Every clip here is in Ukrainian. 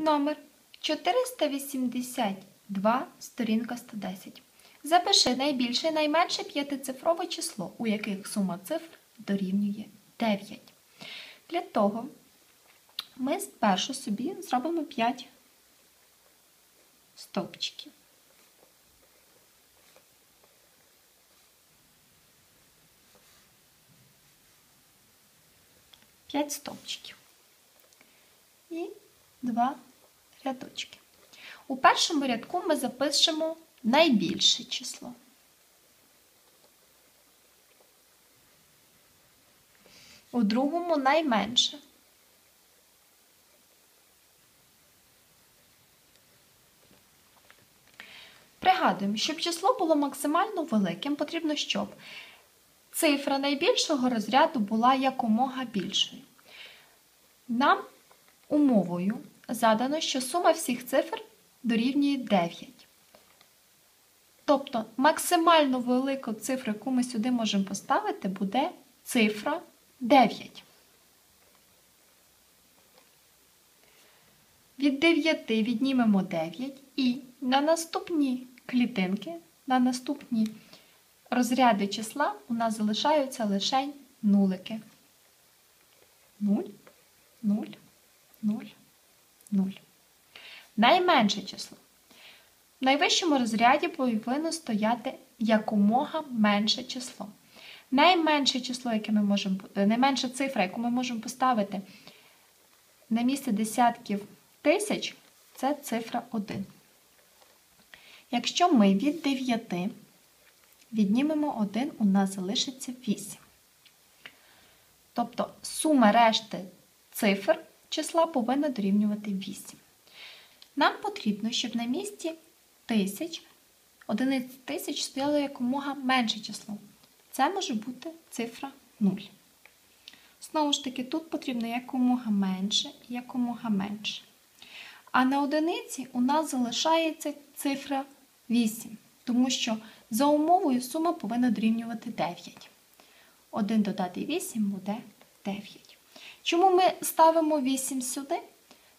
Номер 482, сторінка 110. Запиши найбільше і найменше п'ятицифрове число, у яких сума цифр дорівнює 9. Для того ми спершу собі зробимо 5 стовпчиків. П'ять стовпчиків. І два рядочки. У першому рядку ми запишемо найбільше число. У другому найменше. Пригадуємо, щоб число було максимально великим, потрібно, щоб цифра найбільшого розряду була якомога більшою. Нам умовою задано, що сума всіх цифр дорівнює 9. Тобто максимально велику цифру, яку ми сюди можемо поставити, буде цифра 9. Від 9 віднімемо 9 і на наступні клітинки, на наступні розряди числа у нас залишаються лише нулики. 0, 0, 0, 0. Найменше число. В найвищому розряді повинно стояти якомога менше число. Найменше число, яке ми можемо, найменша цифра, яку ми можемо поставити на місце десятків тисяч, це цифра 1. Якщо ми від 9 віднімемо 1, у нас залишиться 8. Тобто сума решти цифр числа повинна дорівнювати 8. Нам потрібно, щоб на місці тисяч, одиниць тисяч стояло якомога менше число. Це може бути цифра 0. Знову ж таки, тут потрібно якомога менше і якомога менше. А на одиниці у нас залишається цифра 8, тому що за умовою сума повинна дорівнювати 9. 1 додати 8 буде 9. Чому ми ставимо 8 сюди?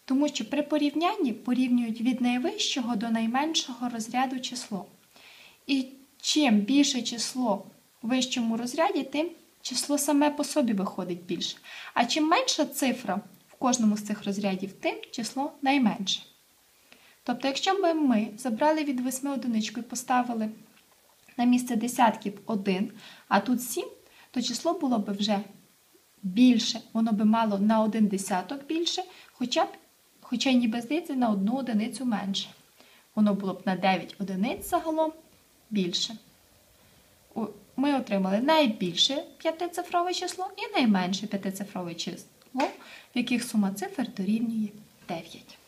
Тому що при порівнянні порівнюють від найвищого до найменшого розряду число. І чим більше число в вищому розряді, тим число саме по собі виходить більше. А чим менша цифра в кожному з цих розрядів, тим число найменше. Тобто, якщо б ми забрали від 8 одиничку і поставили на місце десятків 1, а тут 7, то число було б вже більше, воно би мало на один десяток більше, хоча б, хоча й ніби здається, на одну одиницю менше. Воно було б на 9 одиниць загалом більше. Ми отримали найбільше п'ятицифрове число і найменше п'ятицифрове число, в яких сума цифр дорівнює 9.